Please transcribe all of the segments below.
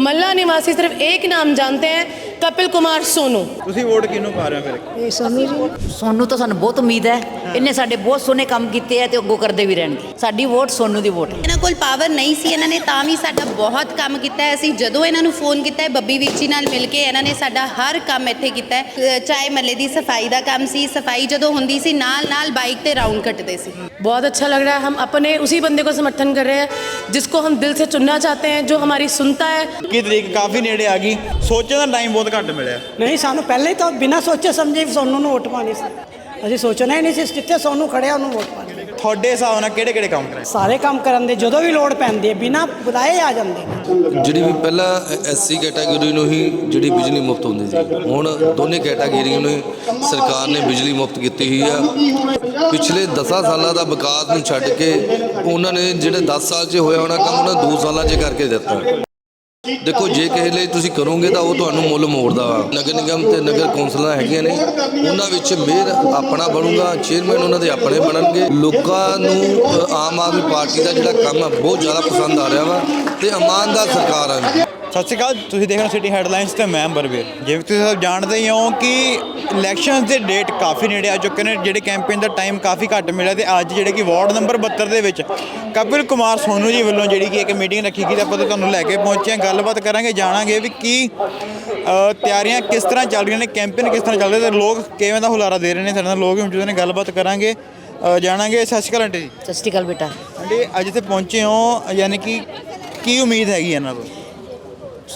मल्ला निवासी सिर्फ एक नाम जानते हैं कपिल कुमार सोनू ਤੁਸੀਂ ਵੋਟ ਕਿਹਨੂੰ ਪਾ ਰਹੇ ਹੋ ਫਿਰ ਇਹ ਸੋਨੂੰ ਜੀ ਸੋਨੂੰ ਤੋਂ ਸਾਨੂੰ ਬਹੁਤ ਉਮੀਦ ਹੈ ਇਹਨੇ ਸਾਡੇ ਬਹੁਤ ਸੋਹਣੇ ਕੰਮ ਕੀਤੇ ਆ ਤੇ ਅੱਗੋਂ ਕਰਦੇ ਵੀ ਰਹਿਣਗੇ ਸਾਡੀ ਵੋਟ ਸੋਨੂੰ ਦੀ ਵੋਟ ਹੈ ਇਹਨਾਂ ਕੋਲ ਪਾਵਰ ਨਹੀਂ ਸੀ ਇਹਨਾਂ ਨੇ ਤਾਂ ਵੀ ਸਾਡਾ ਬਹੁਤ ਕੰਮ ਕੀਤਾ ਹੈ ਅਸੀਂ ਜਦੋਂ ਇਹਨਾਂ ਨੂੰ ਫੋਨ ਕੀਤਾ ਹੈ ਬੱਬੀ ਵੀਚੀ ਨਾਲ ਮਿਲ ਕੇ ਇਹਨਾਂ ਨੇ ਸਾਡਾ ਹਰ ਕੰਮ ਇੱਥੇ ਕੀਤਾ ਹੈ ਅ, ਚਾਹੇ ਮੱਲੇ ਦੀ ਸਫਾਈ ਦਾ ਕੰਮ ਸੀ ਸਫਾਈ ਜਦੋਂ ਹੁੰਦੀ ਸੀ ਨਾਲ ਨਾਲ ਬਾਈਕ ਤੇ ਰਾਉਂਡ ਕੱਟਦੇ ਸੀ बहुत अच्छा लग रहा है हम अपने उसी बंदे को समर्थन कर रहे हैं जिसको हम दिल से चुनना चाहते हैं जो हमारी सुनता है ਕੀ ਤਰੀਕ ਕਾਫੀ ਨੇੜੇ ਆ ਗਈ ਸੋਚਣ ਦਾ ਟਾਈਮ ਬਹੁਤ ਘੱਟ ਮਿਲਿਆ ਨਹੀਂ ਸਾਨੂੰ ਪਹਿਲੇ ਹੀ ਤਾਂ ਬਿਨਾਂ ਸੋਚੇ ਸਮਝੇ ਹੀ ਸੋਨੂੰ ਨੂੰ ਵੋਟ ਪਾਣੀ ਸੀ ਅਸੀਂ ਸੋਚਣਾ ਹੀ ਨਹੀਂ ਸੀ ਜਿੱਥੇ ਸੋਨੂੰ ਖੜਿਆ ਉਹਨੂੰ ਵੋਟ ਪਾਣੀ ਤੁਹਾਡੇ ਹਿਸਾਬ ਨਾਲ ਕਿਹੜੇ ਕਿਹੜੇ ਕੰਮ ਕਰਾਏ? ਸਾਰੇ ਕੰਮ ਕਰਨ ਦੇ ਜਦੋਂ ਵੀ ਲੋੜ ਪੈਂਦੀ ਹੈ ਬਿਨਾਂ ਬੁਲਾਏ ਆ ਜਾਂਦੇ। ਨੇ ਜਿਹੜੀ ਵੀ ਪਹਿਲਾਂ ਐਸਸੀ ਕੈਟਾਗਰੀ ਨੂੰ ਹੀ ਜਿਹੜੀ ਬਿਜਲੀ ਮੁਫਤ ਹੁੰਦੀ ਸੀ ਹੁਣ ਦੋਨੇ ਕੈਟਾਗਰੀਆਂ ਨੂੰ ਹੀ ਸਰਕਾਰ ਨੇ ਬਿਜਲੀ ਮੁਫਤ ਕੀਤੀ ਹੋਈ ਆ। ਪਿਛਲੇ 10 ਸਾਲਾਂ ਦਾ ਵਿਕਾਸ ਨੂੰ ਛੱਡ ਕੇ ਉਹਨਾਂ ਨੇ ਜਿਹੜੇ 10 ਸਾਲ 'ਚ ਹੋਇਆ ਹੋਣਾ ਕੰਮ ਉਹਨਾਂ 2 ਸਾਲਾਂ 'ਚ ਕਰਕੇ ਦਿੱਤਾ। ਦੇਖੋ, ਜੇ ਕਿਸੇ ਲਈ ਤੁਸੀਂ ਕਰੋਗੇ ਤਾਂ ਉਹ ਤੁਹਾਨੂੰ ਮੁੱਲ ਮੋੜਦਾ ਵਾ। ਨਗਰ ਨਿਗਮ ਤੇ ਨਗਰ ਕੌਂਸਲਾਂ ਹੈਗੀਆਂ ਨੇ, ਉਹਨਾਂ ਵਿੱਚ ਮੇਅਰ ਆਪਣਾ ਬਣੂਗਾ ਚੇਅਰਮੈਨ ਉਹਨਾਂ ਦੇ ਆਪਣੇ ਬਣਨਗੇ। ਲੋਕਾਂ ਨੂੰ ਆਮ ਆਦਮੀ ਪਾਰਟੀ ਦਾ ਜਿਹੜਾ ਕੰਮ ਆ, ਬਹੁਤ ਜ਼ਿਆਦਾ ਪਸੰਦ ਆ ਰਿਹਾ ਵਾ ਤੇ ਇਮਾਨਦਾਰ ਸਰਕਾਰ ਆ। ਸਤਿ ਸ਼੍ਰੀ ਅਕਾਲ ਤੁਸੀਂ ਦੇਖ ਰਹੇ ਸਿਟੀ ਹੈਡਲਾਈਨਸ ਤੇ ਮੈਂ ਬਰਵੀਰ ਜਿਵੇਂ ਤੁਸੀਂ ਸਭ ਜਾਣਦੇ ਹੀ ਹੋ ਕਿ ਇਲੈਕਸ਼ਨਸ ਦੇ ਡੇਟ ਕਾਫੀ ਨੇੜੇ ਆ ਚੁੱਕੇ ਨੇ ਜਿਹੜੇ ਕੈਂਪੇਨ ਦਾ ਟਾਈਮ ਕਾਫੀ ਘੱਟ ਮਿਲਿਆ ਤੇ ਅੱਜ ਜਿਹੜੇ ਕਿ ਵਾਰਡ ਨੰਬਰ 72 ਦੇ ਵਿੱਚ ਕਪਿਲ ਕੁਮਾਰ ਸੋਨੂ ਜੀ ਵੱਲੋਂ ਜਿਹੜੀ ਕਿ ਇੱਕ ਮੀਟਿੰਗ ਰੱਖੀ ਗਈ ਤੇ ਆਪਾਂ ਤੁਹਾਨੂੰ ਲੈ ਕੇ ਪਹੁੰਚੇ ਹਾਂ ਗੱਲਬਾਤ ਕਰਾਂਗੇ ਜਾਣਾਂਗੇ ਵੀ ਕੀ ਤਿਆਰੀਆਂ ਕਿਸ ਤਰ੍ਹਾਂ ਚੱਲ ਰਹੀਆਂ ਨੇ ਕੈਂਪੇਨ ਕਿਸ ਤਰ੍ਹਾਂ ਚੱਲ ਰਿਹਾ ਤੇ ਲੋਕ ਕਿਵੇਂ ਦਾ ਹੁਲਾਰਾ ਦੇ ਰਹੇ ਨੇ ਸਾਡੇ ਨਾਲ ਲੋਕ ਵੀ ਮੌਜੂਦ ਨੇ ਗੱਲਬਾਤ ਕਰਾਂਗੇ। ਜਾਣਾਂਗੇ ਸਤਿ ਸ਼੍ਰੀ ਅਕਾਲ ਆਂਟੀ ਜੀ। ਸਤਿ ਸ਼੍ਰੀ ਅਕਾਲ ਬੇਟਾ। ਆਂਟੀ ਅੱਜ ਇੱਥੇ ਪਹੁੰਚੇ ਹੋ ਯਾਨੀ ਕਿ ਕੀ ਉਮੀਦ ਹੈਗੀ ਇਹਨਾਂ ਤੋਂ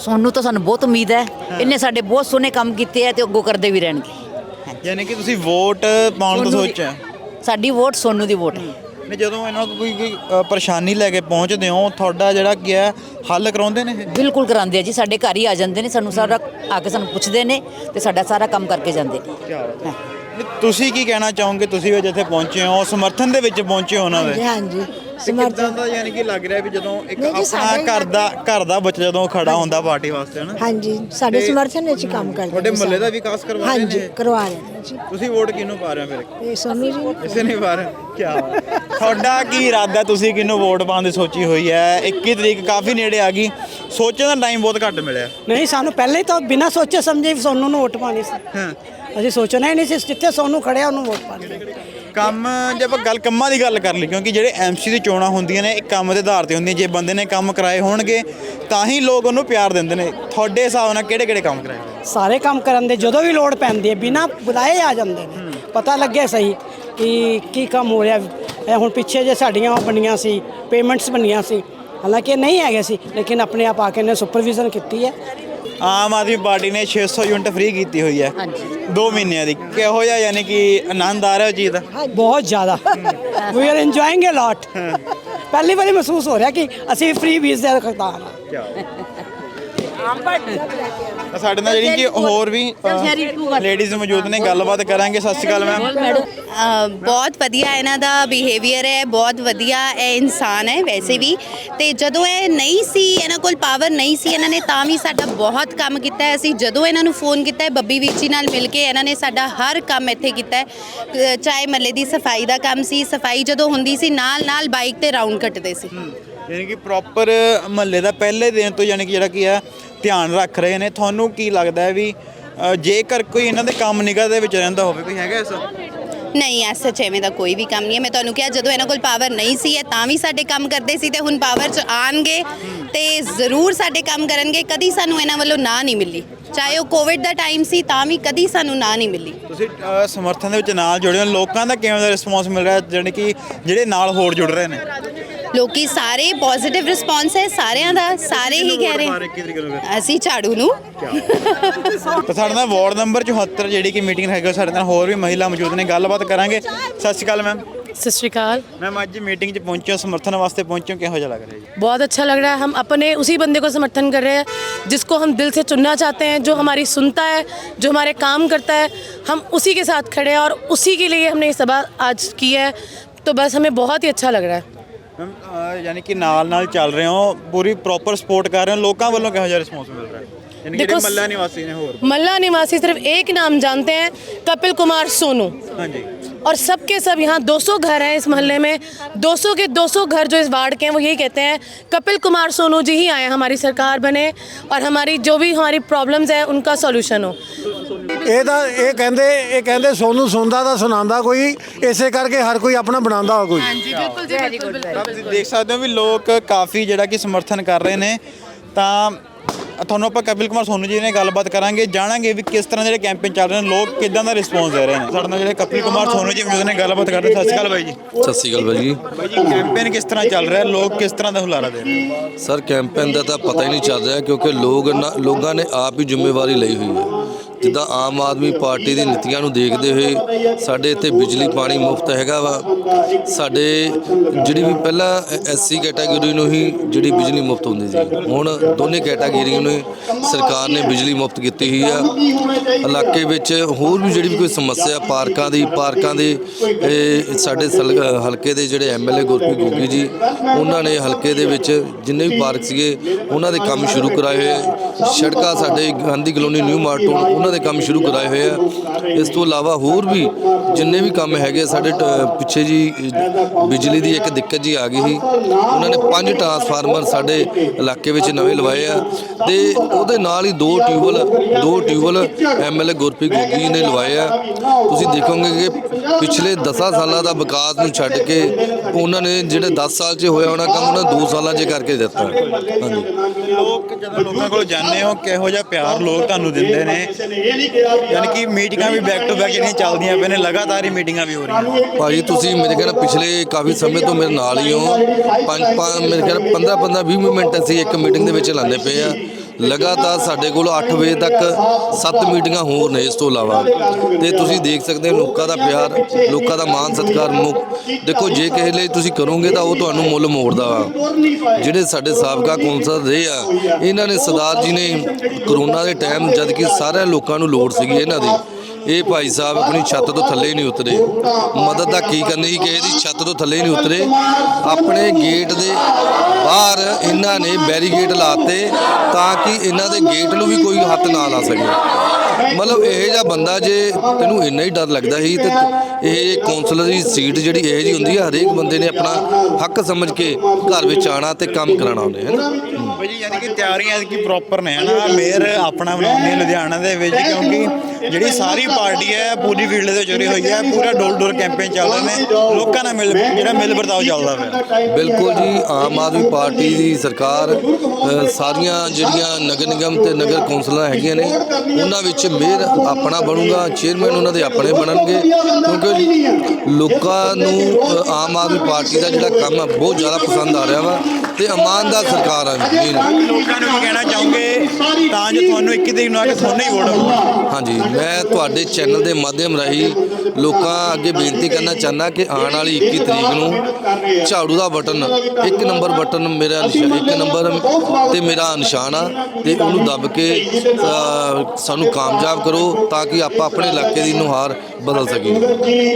ਸੋਨੂੰ ਤੋਂ ਸਾਨੂੰ ਬਹੁਤ ਉਮੀਦ ਹੈ। ਇਹਨੇ ਸਾਡੇ ਬਹੁਤ ਸੋਹਣੇ ਕੰਮ ਕੀਤੇ ਆ ਤੇ ਅੱਗੋਂ ਕਰਦੇ ਵੀ ਰਹਿਣਗੇ। ਯਾਨੀ ਕਿ ਤੁਸੀਂ ਵੋਟ ਪਾਉਣ ਦੀ- ਸੋਚਿਆ ਸਾਡੀ ਵੋਟ ਸੋਨੂੰ ਦੀ ਵੋਟ ਹੈ। ਨਹੀਂ ਜਦੋਂ ਇਹਨਾਂ ਕੋਲ ਕੋਈ ਪਰੇਸ਼ਾਨੀ ਲੈ ਕੇ ਪਹੁੰਚਦੇ ਹੋ ਤੁਹਾਡਾ ਜਿਹੜਾ ਕੀ ਹੈ ਹੱਲ ਕਰਾਉਂਦੇ ਨੇ ਬਿਲਕੁਲ ਕਰਾਉਂਦੇ ਆ ਜੀ। ਸਾਡੇ ਘਰ ਹੀ ਆ ਜਾਂਦੇ ਨੇ ਸਾਨੂੰ ਸਾਰਾ ਆ ਕੇ ਸਾਨੂੰ ਪੁੱਛਦੇ ਨੇ ਤੇ ਸਾਡਾ ਸਾਰਾ ਕੰਮ ਕਰਕੇ ਜਾਂਦੇ। ਨੇ ਤੁਸੀਂ ਕੀ ਕਹਿਣਾ ਚਾਹੋਗੇ? ਤੁਸੀਂ ਵੀ ਜਿੱਥੇ ਪਹੁੰਚੇ ਹੋ ਸਮਰਥਨ ਦੇ ਵਿੱਚ ਪਹੁੰਚੇ ਹੋ ਉਹਨਾਂ ਦੇ। ਹਾਂਜੀ। ਕਿੱਦਾਂ ਦਾ ਯਾਨੀ ਕਿ ਲੱਗ ਰਿਹਾ ਵੀ ਜਦੋਂ ਇੱਕ ਨਹੀਂ ਜੀ, ਆਪਣਾ ਸਾਡੇ ਘਰ ਦਾ ਘਰ ਦਾ ਬੱਚਾ ਜਦੋਂ ਖੜਾ ਹੁੰਦਾ ਪਾਰਟੀ ਵਾਸਤੇ ਹਨਾ? ਹਾਂਜੀ ਸਾਡੇ ਤੇ ਸਮਰਥਨ ਵਿੱਚ ਕੰਮ ਕਰਦੇ ਤੁਹਾਡੇ ਨੇ ਮੁਹੱਲੇ ਦਾ। ਵਿਕਾਸ ਕਰਵਾ ਰਹੇ ਹਾਂਜੀ ਨੇ? ਕਰਵਾ ਰਹੇ ਨੇ ਜੀ। ਤੁਸੀਂ ਵੋਟ ਕਿਹਨੂੰ ਪਾ ਰਹੇ ਹੋ ਫਿਰ? ਇਹ ਸੋਨੂੰ ਜੀ। ਕਿਸੇ ਨਹੀਂ ਪਾ ਰਹੇ? ਕੀ ਤੁਹਾਡਾ ਕੀ ਇਰਾਦਾ? ਤੁਸੀਂ ਕਿਹਨੂੰ ਵੋਟ ਪਾਉਣ ਦੀ ਸੋਚੀ ਹੋਈ ਹੈ? 21 ਤਰੀਕ ਕਾਫੀ ਨੇੜੇ ਆ ਗਈ। ਸੋਚਣ ਦਾ ਟਾਈਮ ਬਹੁਤ ਘੱਟ ਮਿਲਿਆ। ਨਹੀਂ ਸਾਨੂੰ ਪਹਿਲੇ ਹੀ ਤਾਂ ਬਿਨਾਂ ਸੋਚੇ ਸਮਝੇ ਹੀ ਸੋਨੂੰ ਨੂੰ ਵੋਟ ਪਾਣੀ ਸੀ। ਹਾਂ। ਅਸੀਂ ਸੋਚਣਾ ਹੀ ਨਹੀਂ ਸੀ ਜਿੱਥੇ ਸੋਨੂੰ ਖੜਿਆ ਉਹਨੂੰ ਵੋਟ ਪਾਣੀ ਕੰਮ ਜੇ ਆਪਾਂ ਗੱਲ ਕੰਮਾਂ ਦੀ ਗੱਲ ਕਰ ਲਈ ਕਿਉਂਕਿ ਜਿਹੜੇ ਐਮਸੀ ਦੀ ਚੋਣਾਂ ਹੁੰਦੀਆਂ ਨੇ ਇਹ ਕੰਮ ਦੇ ਆਧਾਰ ਤੇ ਹੁੰਦੀਆਂ ਜੇ ਬੰਦੇ ਨੇ ਕੰਮ ਕਰਾਏ ਹੋਣਗੇ ਤਾਂ ਹੀ ਲੋਕ ਉਹਨੂੰ ਪਿਆਰ ਦਿੰਦੇ ਨੇ। ਤੁਹਾਡੇ ਹਿਸਾਬ ਨਾਲ ਕਿਹੜੇ ਕਿਹੜੇ ਕੰਮ ਕਰਾਏ ਸਾਰੇ ਕੰਮ ਕਰਨ ਦੇ ਜਦੋਂ ਵੀ ਲੋੜ ਪੈਂਦੀ ਹੈ ਬਿਨਾਂ ਬੁਲਾਏ ਆ ਜਾਂਦੇ ਨੇ। ਪਤਾ ਲੱਗੇ ਸਹੀ ਕਿ ਕੀ ਕੰਮ ਹੋ ਰਿਹਾ। ਇਹ ਹੁਣ ਪਿੱਛੇ ਜੇ ਸਾਡੀਆਂ ਉਹ ਬਣੀਆਂ ਸੀ ਪੇਮੈਂਟਸ ਬਣੀਆਂ ਸੀ। ਹਾਲਾਂਕਿ ਇਹ ਨਹੀਂ ਹੈਗੇ ਸੀ ਲੇਕਿਨ ਆਪਣੇ ਆਪ ਆ ਕੇ ਨੇ ਸੁਪਰਵਿਜ਼ਨ ਕੀਤੀ ਹੈ। ਆਮ ਆਦਮੀ ਪਾਰਟੀ ਨੇ 600 ਯੂਨਿਟ ਫ੍ਰੀ ਕੀਤੀ ਹੋਈ ਹੈ। ਹਾਂਜੀ। 2 ਮਹੀਨਿਆਂ ਦੀ। ਕਿਹੋ ਜਿਹਾ ਯਾਨੀ ਕਿ ਆਨੰਦ ਆ ਰਿਹਾ ਚੀਜ਼ ਦਾ ਬਹੁਤ ਜ਼ਿਆਦਾ। ਵੀ ਆਰ ਇੰਜੋਇੰਗ ਅ ਲੋਟ ਪਹਿਲੀ ਵਾਰੀ ਮਹਿਸੂਸ ਹੋ ਰਿਹਾ ਕਿ ਅਸੀਂ ਫ੍ਰੀ ਵੀਜ਼ੇ ਦਾ ਖਤਾਨ ਹਾਂ। ਤਾਂ ਸਾਡੇ ਨਾਲ ਜਿਹੜੀ ਕਿ ਹੋਰ ਵੀ ਲੇਡੀਜ਼ ਮੌਜੂਦ ਨੇ ਗੱਲਬਾਤ ਕਰਾਂਗੇ ਸਤਿ ਸ਼੍ਰੀ ਅਕਾਲ ਮੈਮ ਬਹੁਤ ਵਧੀਆ ਇਹਨਾਂ ਦਾ ਬਿਹੇਵੀਅਰ ਹੈ ਬਹੁਤ ਵਧੀਆ ਇਹ ਇਨਸਾਨ ਹੈ ਵੈਸੇ ਵੀ। ਤੇ ਜਦੋਂ ਇਹ ਨਹੀਂ ਸੀ ਇਹਨਾਂ ਕੋਲ ਪਾਵਰ ਨਹੀਂ ਸੀ ਇਹਨਾਂ ਨੇ ਤਾਂ ਵੀ ਸਾਡਾ ਬਹੁਤ ਕੰਮ ਕੀਤਾ ਹੈ। ਅਸੀਂ ਜਦੋਂ ਇਹਨਾਂ ਨੂੰ ਫੋਨ ਕੀਤਾ ਹੈ ਬੱਬੀ ਵੀਚੀ ਨਾਲ ਮਿਲ ਕੇ ਇਹਨਾਂ ਨੇ ਸਾਡਾ ਹਰ ਕੰਮ ਇੱਥੇ ਕੀਤਾ ਹੈ। ਚਾਹੇ ਮੱਲੇ ਦੀ ਸਫ਼ਾਈ ਦਾ ਕੰਮ ਸੀ ਸਫ਼ਾਈ ਜਦੋਂ ਹੁੰਦੀ ਸੀ ਨਾਲ ਨਾਲ ਬਾਈਕ ਤੇ ਰਾਉਂਡ ਕੱਟਦੇ ਸੀ। ਯਾਨੀ ਕਿ ਪ੍ਰੋਪਰ ਮਹੱਲੇ ਦਾ ਪਹਿਲੇ ਦਿਨ ਤੋਂ ਯਾਨੀ ਕਿ ਜਿਹੜਾ ਕੀ ਆ ਧਿਆਨ ਰੱਖ ਰਹੇ ਨੇ। ਤੁਹਾਨੂੰ ਕੀ ਲੱਗਦਾ ਹੈ ਵੀ ਅ, ਜੇਕਰ ਕੋਈ ਇਹਨਾਂ ਦੇ ਕੰਮ ਨਿਗਾਹ ਦੇ ਵਿੱਚ ਰਹਿੰਦਾ ਹੋਵੇ ਕੋਈ ਹੈਗਾ ਐਸਾ? ਨਹੀਂ ਐ ਸੱਚ ਐਵੇਂ ਦਾ ਕੋਈ ਵੀ ਕੰਮ ਨਹੀਂ ਹੈ। ਮੈਂ ਤੁਹਾਨੂੰ ਕਿਹਾ ਜਦੋਂ ਇਹਨਾਂ ਕੋਲ ਪਾਵਰ ਨਹੀਂ ਸੀ ਇਹ ਤਾਂ ਵੀ ਸਾਡੇ ਕੰਮ ਕਰਦੇ ਸੀ ਤੇ ਹੁਣ ਪਾਵਰ 'ਚ ਆਣਗੇ ਤੇ ਜ਼ਰੂਰ ਸਾਡੇ ਕੰਮ ਕਰਨਗੇ। ਕਦੀ ਸਾਨੂੰ ਇਹਨਾਂ ਵੱਲੋਂ ਨਾ ਨਹੀਂ ਮਿਲੀ। ਚਾਹੇ ਉਹ ਕੋਵਿਡ ਦਾ ਟਾਈਮ ਸੀ ਤਾਂ ਵੀ ਕਦੀ ਸਾਨੂੰ ਨਾ ਨਹੀਂ ਮਿਲੀ। ਤੁਸੀਂ ਅ, ਸਮਰਥਨ ਦੇ ਵਿੱਚ ਨਾਲ ਜੁੜੇ ਹੋ। ਲੋਕਾਂ ਦਾ ਕਿਵੇਂ ਦਾ ਰਿਸਪੌਂਸ ਮਿਲ ਰਿਹਾ? ਜਿਹੜੇ ਕਿ ਜਿਹੜੇ ਨਾਲ ਹੋਰ ਜੁੜ ਰਹੇ ਨੇ? ਲੋਕੀ ਸਾਰੇ ਪੋਜ਼ਿਟਿਵ ਰਿਸਪੌਂਸ ਹੈ ਸਾਰਿਆਂ ਦਾ ਸਾਰੇ ਹੀ ਕਹਿ ਰਹੇ ਅਸੀਂ ਝਾੜੂ ਨੂੰ ਤਾਂ ਸਾਡੇ ਨਾਲ ਵਾਰਡ ਨੰਬਰ 74 ਜਿਹੜੀ ਕਿ ਮੀਟਿੰਗ ਹੈਗੀ ਉਹ ਸਾਡੇ ਨਾਲ ਹੋਰ ਵੀ ਮਹਿਲਾ ਮੌਜੂਦ ਨੇ ਗੱਲਬਾਤ ਕਰਾਂਗੇ ਸਤਿ ਸ਼੍ਰੀ ਅਕਾਲ ਮੈਮ सत श्रीकाल ਮੈਮ ਅੱਜ ਮੀਟਿੰਗ 'ਚ ਪਹੁੰਚੇ ਹੋ ਸਮਰਥਨ ਵਾਸਤੇ ਪਹੁੰਚੇ ਹੋ ਕਿਹੋ ਜਿਹਾ ਲੱਗ ਰਿਹਾ ਜੀ बहुत अच्छा लग रहा है हम अपने उसी बंदे को समर्थन कर रहे हैं जिसको हम दिल से चुनना चाहते हैं जो हमारी सुनता है जो हमारे काम करता है हम उसी के साथ खड़े हैं और उसी के लिए हमने ये सभा आज की है तो बस हमें बहुत ही अच्छा लग रहा है ਮੈਮ ਅ, ਯਾਨੀ ਕਿ ਨਾਲ ਨਾਲ ਚੱਲ ਰਹੇ ਹੋ ਪੂਰੀ ਪ੍ਰੋਪਰ ਸਪੋਰਟ ਕਰ ਰਹੇ ਹੋ ਲੋਕਾਂ ਵੱਲੋਂ ਕਿਹੋ ਜਿਹਾ ਰਿਸਪੌਂਸ ਮਿਲ ਰਿਹਾ ਹੈ ਯਾਨੀ ਕਿ ਜਿਹੜੇ ਦੇਖੋ, ਮੱਲਾ ਨਿਵਾਸੀ ਨੇ ਹੋਰ मल्ला निवासी सिर्फ एक नाम जानते हैं कपिल कुमार सोनू ਹਾਂਜੀ और सबके सब यहाँ 200 घर हैं इस मोहल्ले में 200 के 200 घर जो इस वार्ड के हैं वो यही कहते हैं कपिल कुमार सोनू जी ही आए हमारी सरकार बने और हमारी जो भी हमारी प्रॉब्लम्स है उनका सॉल्यूशन हो ਇਹ ਤਾਂ ਇਹ ਕਹਿੰਦੇ ਇਹ ਕਹਿੰਦੇ ਸੋਨੂੰ ਸੁਣਦਾ ਤਾਂ ਸੁਣਾਉਂਦਾ ਕੋਈ ਇਸੇ ਕਰਕੇ ਹਰ ਕੋਈ ਆਪਣਾ ਬਣਾਉਂਦਾ ਹੋ ਕੋਈ जी बिल्कुल जी बिल्कुल बिल्कुल ਤੁਸੀਂ ਦੇਖ ਸਕਦੇ ਹੋ ਵੀ ਲੋਕ ਕਾਫੀ ਜਿਹੜਾ ਕਿ ਸਮਰਥਨ ਕਰ ਰਹੇ ਨੇ ਤਾਂ ਤੁਹਾਨੂੰ ਆਪਾਂ ਕਪਿਲ ਕੁਮਾਰ ਸੋਨੂ ਜੀ ਨੇ ਗੱਲਬਾਤ ਕਰਾਂਗੇ ਜਾਣਾਂਗੇ ਵੀ ਕਿਸ ਤਰ੍ਹਾਂ ਜਿਹੜੇ ਕੈਂਪੇਨ ਚੱਲ ਰਹੇ ਨੇ ਲੋਕ ਕਿਦਾਂ ਦਾ ਰਿਸਪੌਂਸ ਦੇ ਰਹੇ ਨੇ। ਸਾਡੇ ਨਾਲ ਜਿਹੜੇ ਕਪਿਲ ਕੁਮਾਰ ਸੋਨੂ ਜੀ ਮੌਜੂਦ ਨੇ ਗੱਲਬਾਤ ਕਰਦੇ ਸਤਿ ਸ਼੍ਰੀ ਅਕਾਲ ਬਾਈ ਜੀ। ਸਤਿ ਸ਼੍ਰੀ ਅਕਾਲ ਬਾਈ ਜੀ। ਬਾਈ ਜੀ ਕੈਂਪੇਨ ਕਿਸ ਤਰ੍ਹਾਂ ਚੱਲ ਰਿਹਾ? ਲੋਕ ਕਿਸ ਤਰ੍ਹਾਂ ਦਾ ਹੁਲਾਰਾ ਦੇ ਰਹੇ ਸਰ ਕੈਂਪੇਨ ਦਾ ਤਾਂ ਪਤਾ ਹੀ ਨਹੀਂ ਚੱਲ ਰਿਹਾ ਕਿਉਂਕਿ ਲੋਕ ਲੋਕਾਂ ਨੇ ਆਪ ਹੀ ਜ਼ਿੰਮੇਵਾਰੀ ਲਈ ਹੋਈ ਹੈ। ਜਿੱਦਾਂ ਆਮ ਆਦਮੀ ਪਾਰਟੀ ਦੀ ਨੀਤੀਆਂ ਨੂੰ ਦੇਖਦੇ ਹੋਏ ਸਾਡੇ ਇੱਥੇ ਬਿਜਲੀ ਪਾਣੀ ਮੁਫਤ ਹੈਗਾ ਵਾ। ਸਾਡੇ ਜਿਹੜੀ ਵੀ ਪਹਿਲਾਂ ਐਸਸੀ ਕੈਟਾਗਰੀ ਨੂੰ ਹੀ ਜਿਹੜੀ ਬਿਜਲੀ ਮੁਫਤ ਹੁੰਦੀ ਸੀ। ਹੁਣ ਦੋਨੇ ਕੈਟਾਗਰੀਆਂ ਨੂੰ ਸਰਕਾਰ ਨੇ ਬਿਜਲੀ ਮੁਫਤ ਕੀਤੀ ਹੋਈ ਆ। ਇਲਾਕੇ ਵਿੱਚ ਹੋਰ ਵੀ ਜਿਹੜੀ ਵੀ ਕੋਈ ਸਮੱਸਿਆ ਪਾਰਕਾਂ ਦੀ, ਪਾਰਕਾਂ ਦੇ ਸਾਡੇ ਸਲ- ਹਲਕੇ ਦੇ ਜਿਹੜੇ ਐਮਐਲਏ ਗੁਰਪ੍ਰੀਤ ਗੋਗੀ ਜੀ, ਉਹਨਾਂ ਨੇ ਹਲਕੇ ਦੇ ਵਿੱਚ ਜਿੰਨੇ ਵੀ ਪਾਰਕ ਸੀਗੇ, ਉਹਨਾਂ ਦੇ ਕੰਮ ਸ਼ੁਰੂ ਕਰਾਏ ਹੋਏ। ਸੜਕਾਂ ਸਾਡੇ ਗਾਂਧੀ ਕਲੋਨੀ, ਨਿਊ ਮਾਰਟਨ ਉਹਨਾਂ ਦੇ ਕੰਮ ਸ਼ੁਰੂ ਕਰਾਏ ਹੋਏ ਆ। ਇਸ ਤੋਂ ਇਲਾਵਾ ਹੋਰ ਵੀ ਜਿੰਨੇ ਵੀ ਕੰਮ ਹੈਗੇ, ਸਾਡੇ ਟ- ਪਿੱਛੇ ਜੀ ਬਿਜਲੀ ਦੀ ਇੱਕ ਦਿੱਕਤ ਜੀ ਆ ਗਈ ਸੀ। ਉਹਨਾਂ ਨੇ ਪੰਜ ਟਰਾਂਸਫਾਰਮਰ ਸਾਡੇ ਇਲਾਕੇ ਵਿੱਚ ਨਵੇਂ ਲਵਾਏ ਆ ਤੇ ਉਹਦੇ ਨਾਲ ਹੀ ਦੋ ਟਿਊਬਲ ਦੋ ਟਿਊਬਲ ਐਮਐਲਏ ਗੁਰਪ੍ਰੀਤ ਗੋਗੀ ਜੀ ਨੇ ਲਵਾਏ ਆ। ਤੁਸੀਂ ਦੇਖੋਗੇ ਕਿ ਪਿਛਲੇ 10 ਸਾਲਾਂ ਦਾ ਵਿਕਾਸ ਨੂੰ ਛੱਡ ਕੇ ਉਹਨਾਂ ਨੇ ਜਿਹੜੇ 10 ਸਾਲ 'ਚ ਹੋਇਆ ਹੋਣਾ ਕੰਮ, ਉਹਨਾਂ 2 ਸਾਲਾਂ 'ਚ ਕਰਕੇ ਦਿੱਤਾ। ਹਾਂਜੀ। ਲੋਕ ਜਦੋਂ ਲੋਕਾਂ ਕੋਲ ਜਾਂਦੇ ਹੋ, ਕਿਹੋ ਜਿਹਾ ਪਿਆਰ ਲੋਕ ਤੁਹਾਨੂੰ ਦਿੰਦੇ ਨੇ? ਯਾਨੀ ਕਿ ਮੀਟਿੰਗਾਂ ਵੀ ਬੈਕ ਟੂ ਬੈਕ ਜਿਹੜੀਆਂ ਚੱਲਦੀਆਂ ਪਏ ਨੇ ਲਗਾਤਾਰ ਹੀ ਮੀਟਿੰਗਾਂ ਵੀ ਹੋ ਰਹੀਆਂ ਭਾਜੀ ਤੁਸੀਂ ਮੇਰੇ ਖਿਆਲ ਨਾਲ ਪਿਛਲੇ ਕਾਫੀ ਸਮੇਂ ਤੋਂ ਮੇਰੇ ਨਾਲ ਹੀ ਹੋ। ਪੰਜ ਪੰਜ ਮੇਰੇ ਖਿਆਲ 15 15 20 ਮਿੰਟ ਅਸੀਂ ਇੱਕ ਮੀਟਿੰਗ ਦੇ ਵਿੱਚ ਲਾਉਂਦੇ ਪਏ ਆ। ਲਗਾਤਾਰ ਸਾਡੇ ਕੋਲ 8 ਵਜੇ ਤੱਕ 7 ਮੀਟਿੰਗਾਂ ਹੋਰ ਨੇ ਇਸ ਤੋਂ ਇਲਾਵਾ। ਤੇ ਤੁਸੀਂ ਦੇਖ ਸਕਦੇ ਹੋ ਲੋਕਾਂ ਦਾ ਪਿਆਰ ਲੋਕਾਂ ਦਾ ਮਾਣ ਸਤਿਕਾਰ ਮੁੱਖ। ਦੇਖੋ, ਜੇ ਕਿਸੇ ਲਈ ਤੁਸੀਂ ਕਰੋਗੇ ਤਾਂ ਉਹ ਤੁਹਾਨੂੰ ਮੁੱਲ ਮੋੜਦਾ ਵਾ। ਜਿਹੜੇ ਸਾਡੇ ਸਾਬਕਾ ਕੌਂਸਲ ਰਹੇ ਆ, ਇਹਨਾਂ ਨੇ ਸਰਦਾਰ ਜੀ ਨੇ ਕਰੋਨਾ ਦੇ ਟਾਈਮ ਜਦ ਕਿ ਸਾਰਿਆਂ ਲੋਕਾਂ ਨੂੰ ਲੋੜ ਸੀਗੀ ਇਹਨਾਂ ਦੀ। ਇਹ ਭਾਈ ਸਾਹਿਬ ਆਪਣੀ ਛੱਤ ਤੋਂ ਥੱਲੇ ਹੀ ਨਹੀਂ ਉਤਰੇ। ਮਦਦ ਤਾਂ ਕੀ ਕਰਨੀ ਸੀ ਕਿ ਇਹਦੀ ਛੱਤ ਤੋਂ ਥੱਲੇ ਹੀ ਨਹੀਂ ਉਤਰੇ? ਆਪਣੇ ਗੇਟ ਦੇ ਬਾਹਰ ਇਹਨਾਂ ਨੇ ਬੈਰੀਗੇਟ ਲਾਤੇ ਤਾਂ ਕਿ ਇਹਨਾਂ ਦੇ ਗੇਟ ਨੂੰ ਵੀ ਕੋਈ ਹੱਥ ਨਾ ਲਾ ਸਕੇ। ਮਤਲਬ ਇਹ ਜਿਹਾ ਬੰਦਾ ਜੇ ਤੈਨੂੰ ਇੰਨਾ ਹੀ ਡਰ ਲੱਗਦਾ ਸੀ ਤੇ ਇਹ ਕੌਂਸਲਰ ਦੀ ਸੀਟ ਜਿਹੜੀ ਇਹ ਜੀ ਹੁੰਦੀ ਆ ਹਰੇਕ ਬੰਦੇ ਨੇ ਆਪਣਾ ਹੱਕ ਸਮਝ ਕੇ ਘਰ ਵਿੱਚ ਆਣਾ ਤੇ ਕੰਮ ਕਰਾਉਣਾ ਉਹਨੇ ਹੈ ਨਾ। ਬਾਈ ਜੀ ਯਾਨੀ ਕਿ ਤਿਆਰੀਆਂ ਕੀ ਪ੍ਰੋਪਰ ਨੇ ਹਨਾ? ਮੇਅਰ ਆਪਣਾ ਬਣਾਉਣੀ ਹੈ ਲੁਧਿਆਣਾ ਦੇ ਵਿੱਚ ਕਿਉਂਕਿ ਜਿਹੜੀ ਸਾਰੀ ਪਾਰਟੀ ਹੈ ਪੂਰੀ ਫੀਲਡ ਦੇ ਚੁਰੀ ਹੋਈ ਹੈ ਪੂਰਾ ਡੋਰ ਡੋਰ ਕੈਂਪੇਨ ਚੱਲ ਰਹੇ ਨੇ ਲੋਕਾਂ ਨਾਲ ਮਿਲ ਜਿਹੜਾ ਮਿਲ ਵਰਤਾਓ ਚੱਲਦਾ ਪਿਆ। ਬਿਲਕੁਲ ਜੀ ਆਮ ਆਦਮੀ ਪਾਰਟੀ ਦੀ ਸਰਕਾਰ ਸਾਰੀਆਂ ਜਿਹੜੀਆਂ ਨਗਰ ਨਿਗਮ ਤੇ ਨਗਰ ਕੌਂਸਲਾਂ ਹੈਗੀਆਂ ਨੇ ਉਹਨਾਂ ਵਿੱਚ ਮੇਅਰ ਆਪਣਾ ਬਣੂਗਾ, ਚੇਅਰਮੈਨ ਉਹਨਾਂ ਦੇ ਆਪਣੇ ਬਣਨਗੇ, ਕਿਉਂਕਿ ਲੋਕਾਂ ਨੂੰ ਆਮ ਆਦਮੀ ਪਾਰਟੀ ਦਾ ਜਿਹੜਾ ਕੰਮ ਆ, ਬਹੁਤ ਜ਼ਿਆਦਾ ਪਸੰਦ ਆ ਰਿਹਾ ਵਾ। ਤੇ ਇਮਾਨਦਾਰ ਸਰਕਾਰ ਆ ਜੀ। ਲੋਕਾਂ ਨੂੰ ਕਹਿਣਾ ਚਾਹੋਗੇ ਤਾਂ ਜੋ ਤੁਹਾਨੂੰ 21 ਤਰੀਕ ਨੂੰ ਆ ਕੇ ਤੁਹਾਨੂੰ ਹੀ ਵੋਟ ਹਾਂਜੀ ਮੈਂ ਤੁਹਾਡੇ ਚੈਨਲ ਦੇ ਮਾਧਿਅਮ ਰਾਹੀਂ ਲੋਕਾਂ ਅੱਗੇ ਬੇਨਤੀ ਕਰਨਾ ਚਾਹੁੰਦਾ ਕਿ ਆਉਣ ਵਾਲੀ 21 ਤਰੀਕ ਨੂੰ ਝਾੜੂ ਦਾ ਬਟਨ ਇੱਕ ਨੰਬਰ ਬਟਨ ਮੇਰਾ ਨਿਸ਼ਾਨ ਇੱਕ ਨੰਬਰ ਤੇ ਮੇਰਾ ਨਿਸ਼ਾਨ ਆ ਤੇ ਉਹਨੂੰ ਦੱਬ ਕੇ ਸਾਨੂੰ ਕਾਮਯਾਬ ਕਰੋ ਤਾਂ ਕਿ ਆਪਾਂ ਆਪਣੇ ਇਲਾਕੇ ਦੀ ਨੁਹਾਰ ਬਦਲ ਸਕੀਏ।